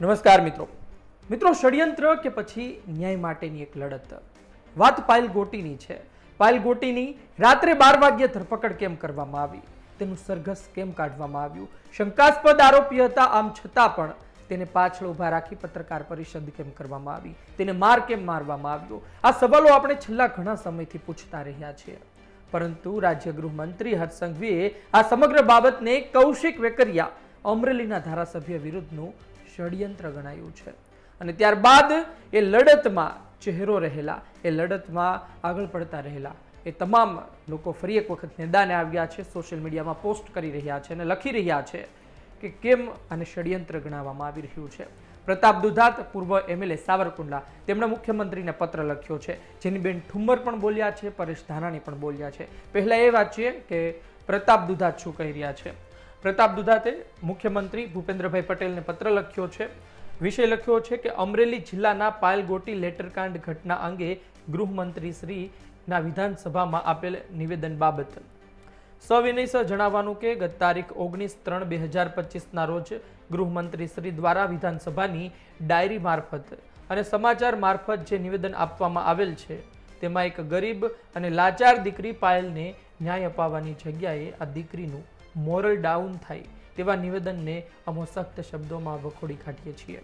નમસ્કાર મિત્રો. મિત્રો, ષડયંત્ર કે પછી ન્યાય માટેની એક લડત? વાત પાયલ ગોટીની છે. પાયલ ગોટીની રાત્રે બાર વાગ્યે ધરપકડ કેમ કરવામાં આવી? તેનું સરઘસ કેમ કાઢવામાં આવ્યું? શંકાસ્પદ આરોપી હતા, આમ છતાં પણ તેને પાછળ ઊભા રાખી પત્રકાર પરિષદ કેમ કરવામાં આવી? તેને માર કેમ મારવામાં આવ્યો? આ સવાલો આપણે છેલ્લા ઘણા સમયથી પૂછતા રહ્યા છીએ. પરંતુ રાજ્ય ગૃહમંત્રી હર્ષ સંઘવીએ આ સમગ્ર બાબતને કૌશિક વેકરિયા અમરેલીના ધારાસભ્ય વિરુદ્ધનું ષડયંત્ર ગણાયું છે. અને ત્યારબાદ એ લડતમાં ચહેરો રહેલા, એ લડતમાં આગળ પડતા રહેલા, એ તમામ લોકો ફરી એક વખત મેદાને આવ્યા છે, સોશિયલ મીડિયામાં પોસ્ટ કરી રહ્યા છે અને લખી રહ્યા છે કે કેમ આને ષડયંત્ર ગણાવવામાં આવી રહ્યું છે. પ્રતાપ દુધાત, પૂર્વ એમએલએ સાવરકુંડલા, તેમણે મુખ્યમંત્રીને પત્ર લખ્યો છે. જેની બેન ઠુમ્મર પણ બોલ્યા છે, પરેશ ધાનાણી પણ બોલ્યા છે. પહેલાં એ વાત છે કે પ્રતાપ દુધાત શું કહી રહ્યા છે. પ્રતાપ દુધાતે મુખ્યમંત્રી ભૂપેન્દ્રભાઈ પટેલને પત્ર લખ્યો છે. વિષય લખ્યો છે કે અમરેલી જિલ્લાના પાયલગોટી લેટરકાંડ ઘટના અંગે ગૃહમંત્રી શ્રીના વિધાનસભામાં આપેલ નિવેદન બાબત. સવિનય જણાવવાનું કે ગત તારીખ ઓગણીસ ત્રણ બે હજાર પચીસના રોજ ગૃહમંત્રી શ્રી દ્વારા વિધાનસભાની ડાયરી મારફત અને સમાચાર મારફત જે નિવેદન આપવામાં આવેલ છે, તેમાં એક ગરીબ અને લાચાર દીકરી પાયલને ન્યાય અપાવવાની જગ્યાએ આ દીકરીનું મોરલ ડાઉન થાય તેવા નિવેદનને અમો સખ્ત શબ્દોમાં વખોડી કાઢીએ છીએ.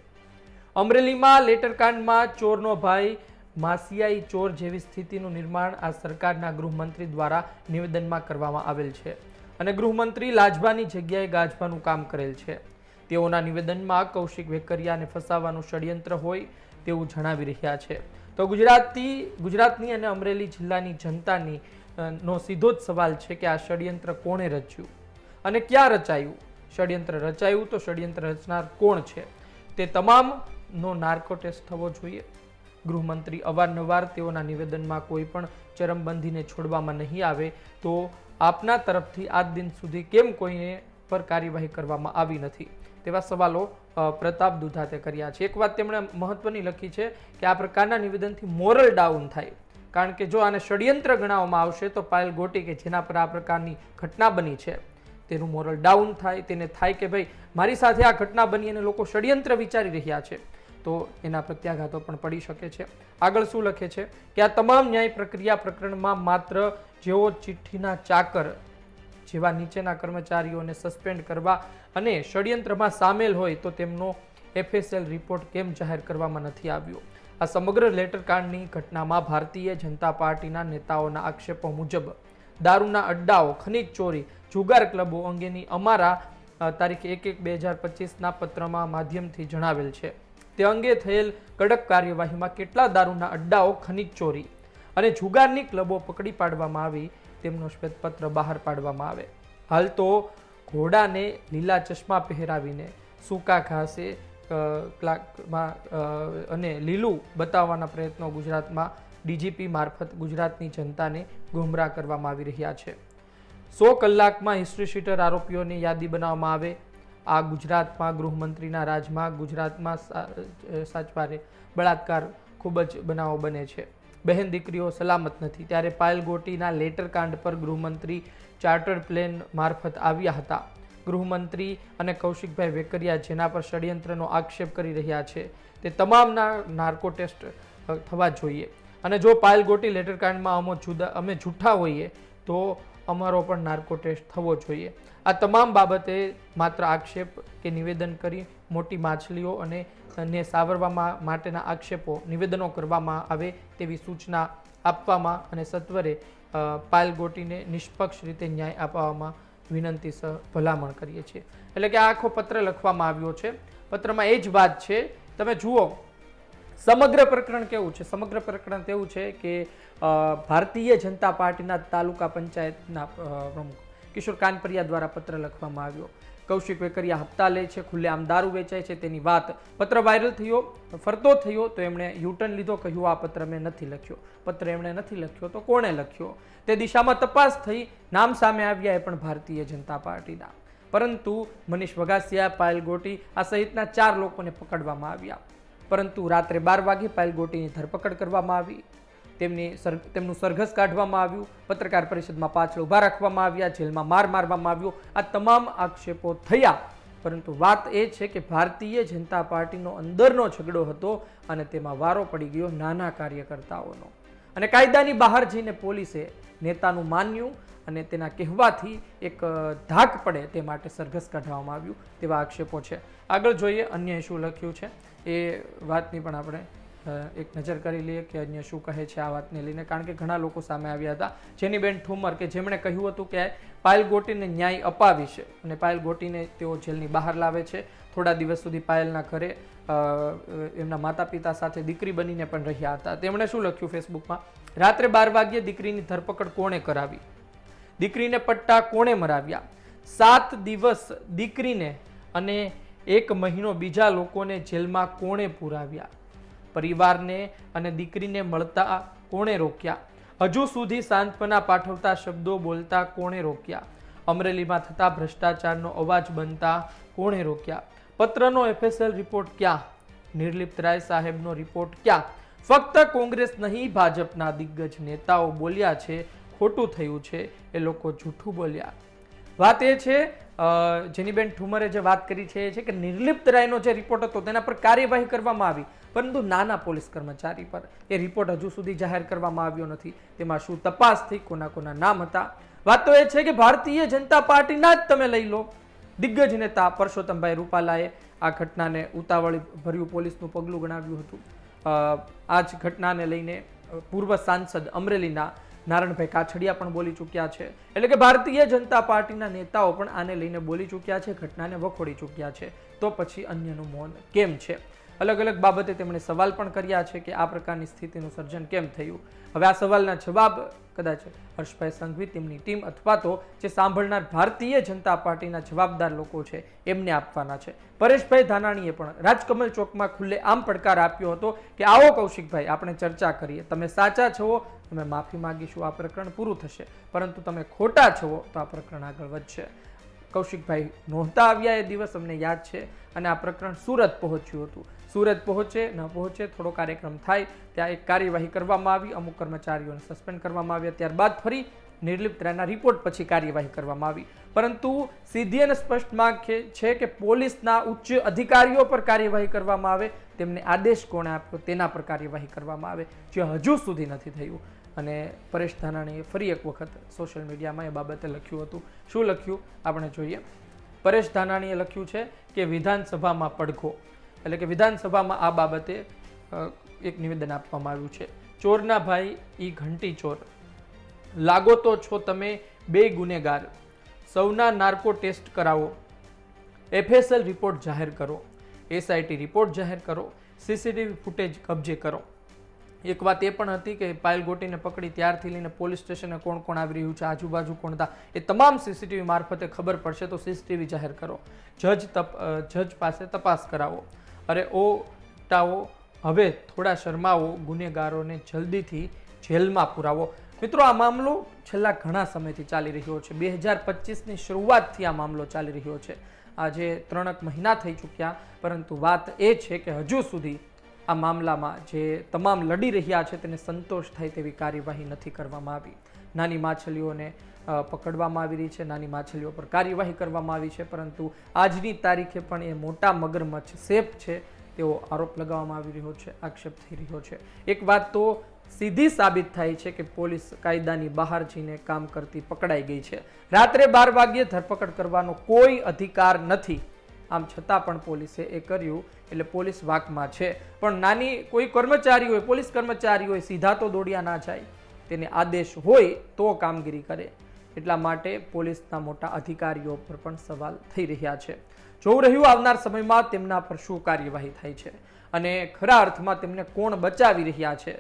અમરેલીમાં લેટરકાંડમાં ચોરનો ભાઈ માસિયાઈ ચોર જેવી સ્થિતિનું નિર્માણ આ સરકારના ગૃહમંત્રી દ્વારા નિવેદનમાં કરવામાં આવેલ છે અને ગૃહમંત્રી લાજબાની જગ્યાએ ગાજવાનું કામ કરેલ છે. તેઓના નિવેદનમાં કૌશિક વેકરિયાને ફસાવવાનું ષડયંત્ર હોય તેવું જણાવી રહ્યા છે. તો ગુજરાતી, ગુજરાતની અને અમરેલી જિલ્લાની જનતાની નો સીધો જ સવાલ છે કે આ ષડયંત્ર કોણે રચ્યું? અને ક્યાં રચાયું? ષડયંત્ર રચાયું તો ષડયંત્ર રચનાર કોણ છે? તે તમામનો નાર્કો ટેસ્ટ થવો જોઈએ. ગૃહમંત્રી અવારનવાર તેઓના નિવેદનમાં કોઈ પણ ચરમબંધીને છોડવામાં નહીં આવે તો આપના તરફથી આજ દિન સુધી કેમ કોઈને પર કાર્યવાહી કરવામાં આવી નથી? તેવા સવાલો પ્રતાપ દુધાતે કર્યા છે. એક વાત તેમણે મહત્વની લખી છે કે આ પ્રકારના નિવેદનથી મોરલ ડાઉન થાય. કારણ કે જો આને ષડયંત્ર ગણાવવામાં આવશે તો પાયલ ગોટી કે જેના પર આ પ્રકારની ઘટના બની છે. તેનું મોરલ ડાઉન થાય, તેને થાય કે ભાઈ મારી સાથે આ ઘટના બની અને લોકો ષડયંત્ર વિચારી રહ્યા છે. તો એના પ્રત્યાઘાતો પણ પડી શકે છે. આગળ શું લખે છે? કે આ તમામ ન્યાય પ્રક્રિયા પ્રકરણમાં માત્ર જેઓ ચિઠ્ઠીના ચાકર જેવા નીચેના કર્મચારીઓને સસ્પેન્ડ કરવા અને ષડયંત્રમાં સામેલ હોય તો તેમનો એફએસએલ રિપોર્ટ કેમ જાહેર કરવામાં નથી આવ્યો? આ સમગ્ર લેટરકાંડની ઘટનામાં ભારતીય જનતા પાર્ટીના નેતાઓના આક્ષેપો મુજબ દારૂના અડ્ડાઓ, ખનીજ ચોરી, જુગાર ક્લબો અંગેની અમારા તારીખ એક એક બે હજાર પચીસના પત્રમાં માધ્યમથી જણાવેલ છે. તે અંગે થયેલ કડક કાર્યવાહીમાં કેટલા દારૂના અડ્ડાઓ, ખનીજ ચોરી અને જુગારની ક્લબો પકડી પાડવામાં આવી તેમનો શ્વેતપત્ર બહાર પાડવામાં આવે. હાલ તો ઘોડાને લીલા ચશ્મા પહેરાવીને સૂકા ઘાસે ક્લાકમાં અને લીલું બતાવવાના પ્રયત્નો ગુજરાતમાં ડીજીપી મારફત ગુજરાતની જનતાને ગુમરાહ કરવામાં આવી રહ્યા છે. સો કલાકમાં હિસ્ટ્રી શીટર આરોપીઓની યાદી બનાવવામાં આવે. આ ગુજરાતમાં ગૃહમંત્રીના રાજમાં ગુજરાતમાં સાચવારે બળાત્કાર ખૂબ જ બનાવો બને છે. બહેન દીકરીઓ સલામત નથી. ત્યારે પાયલ ગોટીના લેટર કાંડ પર ગૃહમંત્રી ચાર્ટર્ડ પ્લેન મારફત આવ્યા હતા. ગૃહમંત્રી અને કૌશિકભાઈ વેકરિયા જેના પર ષડયંત્રનો આક્ષેપ કરી રહ્યા છે. તે તમામના નાર્કો ટેસ્ટ થવા જોઈએ. અને જો પાયલ ગોટી લેટર કાંડમાં અમો જુદા અમે જૂઠા હોઈએ, તો અમારો પણ નાર્કો ટેસ્ટ થવો જોઈએ. આ તમામ બાબતે માત્ર આક્ષેપ કે નિવેદન કરી મોટી માછલીઓ અને ને સાવરવામાં માટેના આક્ષેપો નિવેદનો કરવામાં આવે તેવી સૂચના આપવામાં અને સત્વરે પાયલ ગોટીને નિષ્પક્ષ રીતે ન્યાય આપવામાં વિનંતી સહ ભલામણ કરીએ છીએ. એટલે કે આ આખો પત્ર લખવામાં આવ્યો છે. પત્રમાં એ જ વાત છે, તમે જુઓ સમગ્ર પ્રકરણ કેવું છે? સમગ્ર પ્રકરણ તેવું છે કે ભારતીય જનતા પાર્ટીના તાલુકા પંચાયતના પ્રમુખ કિશોર કાનપરિયા દ્વારા પત્ર લખવામાં આવ્યો. કૌશિક વેકરિયા હપ્તા લે છે, ખુલ્લેઆમ દારૂ વેચાય છે, તેની વાત પત્ર વાયરલ થયો, ફરતો થયો, તો એમણે યુટર્ન લીધો, કહ્યું, આ પત્ર મેં નથી લખ્યો. પત્ર એમણે નથી લખ્યો, તો કોણે લખ્યો? તે દિશામાં તપાસ થઈ, નામ સામે આવ્યા એ પણ ભારતીય જનતા પાર્ટીના. પરંતુ મનીષ વગાસિયા પાયલ ગોટી આ સહિતના ચાર લોકોને પકડવામાં આવ્યા. પરંતુ રાત્રે બાર વાગે પાયલ ગોટીની ધરપકડ કરવામાં આવી. તેમની તેમનું સરઘસ કાઢવામાં આવ્યું. પત્રકાર પરિષદમાં પાછળ ઊભા રાખવામાં આવ્યા, જેલમાં માર મારવામાં આવ્યો. આ તમામ આક્ષેપો થયા. પરંતુ વાત એ છે કે ભારતીય જનતા પાર્ટીનો અંદરનો ઝઘડો હતો અને તેમાં વારો પડી ગયો નાના કાર્યકર્તાઓનો. અને કાયદાની બહાર જઈને પોલીસે નેતાનું માન્યું અને તેના કહેવાથી એક ધાક પડે તે માટે સરઘસ કાઢવામાં આવ્યું તેવા આક્ષેપો છે. આગળ જોઈએ અન્ય શું લખ્યું છે. એ વાતની પણ આપણે એક નજર કરી લઈએ કે અન્ય શું કહે છે આ વાતને લઈને. કારણ કે ઘણા લોકો સામે આવ્યા હતા. જેનીબેન ઠુમર કે જેમણે કહ્યું હતું કે પાયલ ગોટીને ન્યાય અપાવી છે અને પાયલ ગોટીને તેઓ જેલની બહાર લાવે છે. થોડા દિવસ સુધી પાયલના ઘરે એમના માતા પિતા સાથે દીકરી બનીને પણ રહ્યા હતા. તેમણે શું લખ્યું ફેસબુકમાં? રાત્રે બાર વાગ્યે દીકરીની ધરપકડ કોણે કરાવી? દીકરીને પટ્ટા કોણે મરાવ્યા? સાત દિવસ દીકરીને અને એક મહિનો બીજા લોકોને જેલમાં કોણે પુરાવ્યા? પરિવારને અને દીકરીને મળતા કોણે રોક્યા? હજુ સુધી સાંત્વના પાઠવતા શબ્દો બોલતા કોણે રોક્યા? અમરેલીમાં થતા ભ્રષ્ટાચારનો અવાજ બનતા કોણે રોક્યા? પત્રનો એફએસએલ રિપોર્ટ ક્યાં? નિર્લિપ્ત રાય સાહેબનો રિપોર્ટ ક્યાં? ફક્ત કોંગ્રેસ નહીં, ભાજપના દિગ્ગજ નેતાઓ બોલ્યા છે, ખોટું થયું છે, એ લોકો જૂઠું બોલ્યા. વાત એ છે જેની જેનીબેન ઠુમરે જે વાત કરી છે, એ છે કે નિર્લિપ્ત રાયનો જે રિપોર્ટ હતો, તેના પર કાર્યવાહી કરવામાં આવી. પરંતુ નાના પોલીસ કર્મચારી પર એ રિપોર્ટ હજુ સુધી જાહેર કરવામાં આવ્યો નથી. તેમાં શું તપાસ થઈ, કોના કોના નામ હતા? વાત તો એ છે કે ભારતીય જનતા પાર્ટીના જ તમે લઈ લો. દિગ્ગજ નેતા પરસોત્તમભાઈ રૂપાલાએ આ ઘટનાને ઉતાવળી ભર્યું પોલીસનું પગલું ગણાવ્યું હતું. આ જ ઘટનાને લઈને પૂર્વ સાંસદ અમરેલીના નારણભાઈ કાછડિયા પણ બોલી ચૂક્યા છે. એટલે કે ભારતીય જનતા પાર્ટીના નેતાઓ પણ આને લઈને બોલી ચૂક્યા છે, ઘટનાને વખોડી ચૂક્યા છે. તો પછી અન્યનું મૌન કેમ છે? અલગ અલગ બાબતે તેમણે સવાલ પણ કર્યા છે કે આ પ્રકારની સ્થિતિનું સર્જન કેમ થયું? હવે આ સવાલના જવાબ કદાચ હર્ષભાઈ સંઘવી, તેમની ટીમ અથવા તો જે સાંભળનાર ભારતીય જનતા પાર્ટીના જવાબદાર લોકો છે, એમને આપવાના છે. પરેશભાઈ ધાનાણીએ પણ રાજકમલ ચોકમાં ખુલ્લે આમ પડકાર આપ્યો હતો કે, આવો કૌશિકભાઈ, આપણે ચર્ચા કરીએ. તમે સાચા છો તમે માફી માંગીશું, આ પ્રકરણ પૂરું થશે. પરંતુ તમે ખોટા છો, તો આ પ્રકરણ આગળ વધશે. કૌશિકભાઈ નહોતા આવ્યા એ દિવસ અમને યાદ છે અને આ પ્રકરણ સુરત પહોંચ્યું હતું. સુરત પહોંચે, ન પહોંચે, થોડો કાર્યક્રમ થાય, ત્યાં એક કાર્યવાહી કરવામાં આવી, અમુક કર્મચારીઓને સસ્પેન્ડ કરવામાં આવ્યા, ત્યારબાદ ફરી નિર્લિપ્ત રાયના રિપોર્ટ પછી કાર્યવાહી કરવામાં આવી. પરંતુ સીધી અને સ્પષ્ટ માંગ છે કે પોલીસના ઉચ્ચ અધિકારીઓ પર કાર્યવાહી કરવામાં આવે, તેમને આદેશ કોણે આપ્યો, તેના પર કાર્યવાહી કરવામાં આવે, જે હજુ સુધી નથી થયું. અને પરેશ ધાનાણીએ ફરી એક વખત સોશિયલ મીડિયામાં એ બાબતે લખ્યું હતું. શું લખ્યું? આપણે જોઈએ. પરેશ ધાનાણીએ લખ્યું છે કે વિધાનસભામાં પડઘો. એટલે કે વિધાનસભામાં આ બાબતે એક નિવેદન આપવામાં આવ્યું છે. ચોરના ભાઈ ઈ ઘંટી ચોર. લાગો તો છો તમે બે ગુનેગાર. સૌના નાર્કો ટેસ્ટ કરાવો. એફએસએલ રિપોર્ટ જાહેર કરો. એસઆઈટી રિપોર્ટ જાહેર કરો. સીસીટીવી ફૂટેજ કબજે કરો. એક વાત એ પણ હતી કે પાયલ ગોટીને પકડી ત્યારથી લઈને પોલીસ સ્ટેશને કોણ કોણ આવી રહ્યું છે, આજુબાજુ કોણ હતા, એ તમામ સીસીટીવી મારફતે ખબર પડશે, તો સીસીટીવી જાહેર કરો. જજ તપ જજ પાસે તપાસ કરાવો. અરે ઓ ટાઓ હવે થોડા શરમાવો, ગુનેગારોને જલ્દીથી જેલમાં પુરાવો. મિત્રો, આ મામલો છેલ્લા ઘણા સમયથી ચાલી રહ્યો છે. બે હજાર પચીસની શરૂઆતથી આ મામલો ચાલી રહ્યો છે. આજે ત્રણક મહિના થઈ ચૂક્યા, પરંતુ વાત એ છે કે હજુ સુધી આ મામલામાં જે તમામ લડી રહ્યા છે, તેને સંતોષ થાય તેવી કાર્યવાહી નથી કરવામાં આવી. નાની માછલીઓને પકડવામાં આવી રહી છે. નાની માછલીઓ પર કાર્યવાહી કરવામાં આવી છે, પરંતુ આજની તારીખે પણ એ મોટા મગરમચ્છ સેફ છે તેવો આરોપ લગાવવામાં આવી રહ્યો છે, આક્ષેપ થઈ રહ્યો છે. એક વાત તો સીધી સાબિત થાય છે કે પોલીસ કાયદાની બહાર જઈને કામ કરતી પકડાઈ ગઈ છે. રાત્રે બાર વાગ્યે ધરપકડ કરવાનો કોઈ અધિકાર નથી. આમ છતાં પણ પોલીસે એ કર્યું, એટલે પોલીસ વાકમાં છે. પણ નાની કોઈ કર્મચારી હોય પોલીસ કર્મચારી હોય સીધા તો દોડ્યા ના જાય. તેને આદેશ હોય તો કામગીરી કરે. એટલા માટે પોલીસના મોટા અધિકારીઓ પર પણ સવાલ થઈ રહ્યા છે. જોવું રહ્યું, આવનાર સમયમાં તેમના પર શું કાર્યવાહી થાય છે અને ખરા અર્થમાં તેમને કોણ બચાવી રહ્યા છે?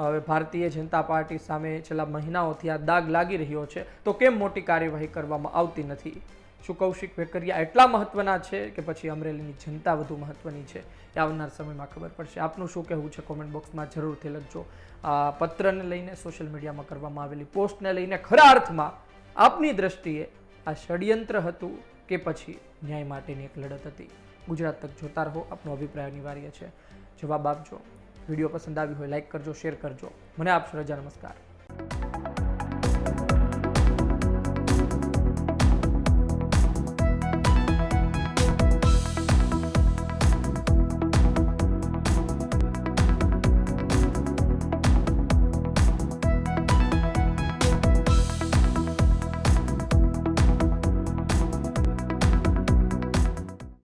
હવે ભારતીય જનતા પાર્ટી સામે છેલ્લા મહિનાઓથી આ દાગ લાગી રહ્યો છે. તો કેમ મોટી કાર્યવાહી કરવામાં આવતી નથી? શું કૌશિક વેકરિયા એટલા મહત્વના છે કે પછી અમરેલીની જનતા વધુ મહત્વની છે એ આવનાર સમયમાં ખબર પડશે. આપનું શું કહેવું છે કોમેન્ટ બોક્સમાં જરૂરથી લખજો. આ પત્રને લઈને સોશિયલ મીડિયામાં કરવામાં આવેલી પોસ્ટને લઈને ખરા અર્થમાં આપની દ્રષ્ટિએ આ ષડયંત્ર હતું કે પછી ન્યાય માટેની એક લડત હતી. ગુજરાત તક જોતા રહો, આપનો અભિપ્રાય અનિવાર્ય છે. જવાબ આપજો. વીડિયો પસંદ આવ્યો હોય લાઈક કરજો શેર કરજો. મને આપશો રજા નમસ્કાર.